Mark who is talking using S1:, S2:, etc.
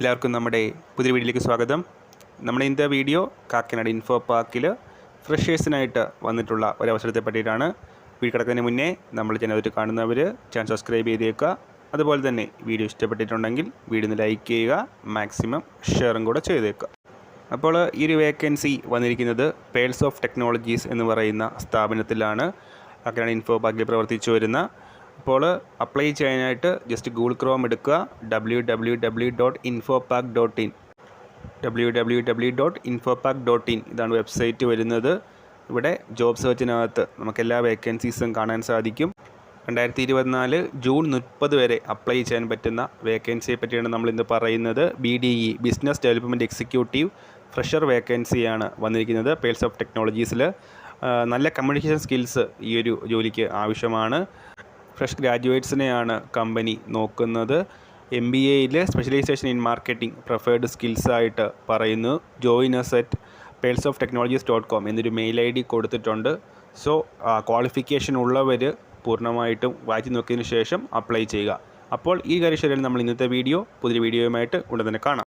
S1: എല്ലാവർക്കും നമ്മുടെ പുതിയ വീഡിയോയിലേക്ക് സ്വാഗതം. നമ്മുടെ ഇന്നത്തെ വീഡിയോ കാക്കനാട് ഇൻഫോ പാർക്കിൽ ഫ്രഷേഴ്സിനായിട്ട് വന്നിട്ടുള്ള ഒരവസരത്തെ പറ്റിയിട്ടാണ്. വീട് കിടക്കുന്നതിന് മുന്നേ നമ്മൾ ചാനൽ കാണുന്നവർ ചാനൽ സബ്സ്ക്രൈബ് ചെയ്തേക്കുക. അതുപോലെ തന്നെ വീഡിയോ ഇഷ്ടപ്പെട്ടിട്ടുണ്ടെങ്കിൽ വീഡിയോ ലൈക്ക് ചെയ്യുക മാക്സിമം ഷെയറും കൂടെ ചെയ്തേക്കുക. അപ്പോൾ ഈ ഒരു വേക്കൻസി വന്നിരിക്കുന്നത് പേൾസ് ഓഫ് ടെക്നോളജീസ് എന്ന് പറയുന്ന സ്ഥാപനത്തിലാണ്. കാക്കനാട് ഇൻഫോ പാർക്കിൽ പ്രവർത്തിച്ചു വരുന്ന അപ്പോൾ അപ്ലൈ ചെയ്യാനായിട്ട് ജസ്റ്റ് ഗൂഗിൾ ക്രോം എടുക്കുക. W W W dot infopark dot in W W W dot infopark dot in ഇതാണ് വെബ്സൈറ്റ് വരുന്നത്. ഇവിടെ ജോബ് സെർച്ചിനകത്ത് നമുക്ക് എല്ലാ വേക്കൻസീസും കാണാൻ സാധിക്കും. രണ്ടായിരത്തി ഇരുപത്തിനാല് ജൂൺ മുപ്പത് വരെ അപ്ലൈ ചെയ്യാൻ പറ്റുന്ന വേക്കൻസിയെ പറ്റിയാണ് നമ്മളിന്ന് പറയുന്നത്. B D E business development executive fresher വേക്കൻസിയാണ് വന്നിരിക്കുന്നത് പേഴ്സ് ഓഫ് ടെക്നോളജീസിൽ നല്ല കമ്മ്യൂണിക്കേഷൻ സ്കിൽസ് ഈ ഒരു ജോലിക്ക് ആവശ്യമാണ്. ഫ്രഷ് ഗ്രാജുവേറ്റ്സിനെയാണ് കമ്പനി നോക്കുന്നത്. എം ബി എയിൽ സ്പെഷ്യലൈസേഷൻ ഇൻ മാർക്കറ്റിംഗ് പ്രിഫേർഡ് സ്കിൽസായിട്ട് പറയുന്നു. S at of technologies dot com എന്നൊരു മെയിൽ ഐ ഡി കൊടുത്തിട്ടുണ്ട്. സോ ക്വാളിഫിക്കേഷൻ ഉള്ളവർ പൂർണമായിട്ടും വായിച്ചു നോക്കിയതിന് ശേഷം അപ്ലൈ ചെയ്യുക. അപ്പോൾ ഈ കാര്യശൈലിയിൽ നമ്മൾ ഇന്നത്തെ വീഡിയോ പുതിയ വീഡിയോയുമായിട്ട് ഉടൻ തന്നെ കാണാം.